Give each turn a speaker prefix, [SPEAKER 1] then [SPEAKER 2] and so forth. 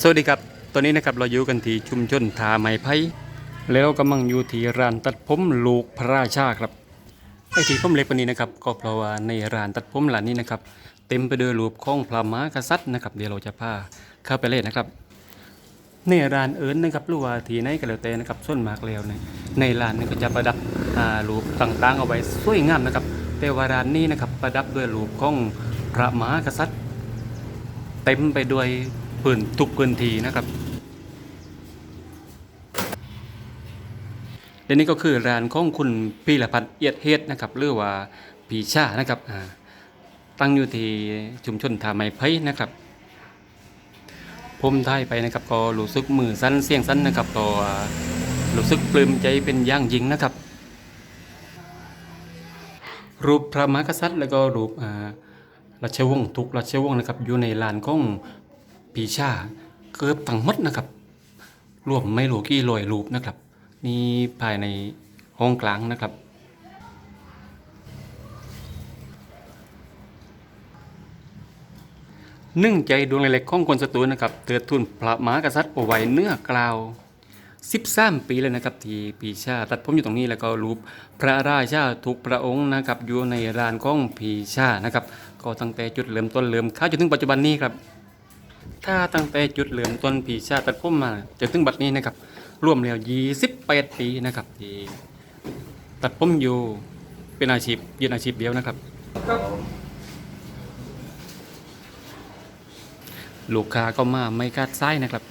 [SPEAKER 1] สวัสดีครับ ตอนนี้นะครับเราอยู่กันที่ชุมชนทาไม้ไผ่แล้วกำลังอยู่ที่ร้านตัดผมลูกพระราชาครับไอ้ที่ผมเล็กวันนี้นะครับก็เพราะว่าในร้านตัดผมร้านนี้นะครับ เต็มไปด้วยรูปของพระมหากษัตริย์นะครับเดี๋ยวเราจะพาเข้าไปเล่นนะครับ ในร้านเอิญนะครับหรือว่าที่ไหนก็แล้วแต่นะครับส่วนมากแล้วเนี่ยในร้านนี่ก็จะประดับอ่ารูปต่างๆ เอาไว้สวยงามนะครับ แต่ว่าร้านนี้นะครับประดับด้วยรูปของพระมหากษัตริย์ เต็มไปด้วย พื้นทุกพื้นที่นะครับเดี๋ยวนี้ก็คือร้านของคุณพีรพัฒน์เอียดเฮ็ดนะครับหรือว่าพีชานะครับตั้งอยู่ที่ชุมชนทาไม้ไผ่นะครับผมได้ไปนะครับก็รู้สึกมือสั้นเสียงสั้นนะครับก็รู้สึกปลื้มใจเป็นย่างยิงนะครับ รูปพระมหากษัตริย์ แล้วก็รูปราชวงศ์ทุกราชวงศ์นะครับอยู่ในลานของ ปีชาเกือบทั้งหมดนะครับ รวมไม่รู้กี่ร้อยรูปนะครับ นี่ภายในห้องกลางนะครับนึ่งใจดวงเล็กๆของคนสตูลนะครับเตือทุนพระมหากษัตริย์เอาไว้เนื้อกล่าว13ปีเลยนะครับ ที่ปีชาตัดผมอยู่ตรงนี้แล้วก็รูปพระราชาทุกพระองค์นะครับอยู่ในร้านของปีชานะครับ ก็ตั้งแต่จุดเริ่มต้นเริ่มค้าจนถึงปัจจุบันนี้ครับ ถ้าตั้งแต่จุดเริ่มต้นปีชาตัดผมมาจนถึงบัดนี้นะครับ รวมแล้ว28ปีนะครับที่ตัดพุ่มอยู่เป็นอาชีพยืนอาชีพเดียวนะครับ ลูกค้าก็มาไม่คาดไส้นะครับ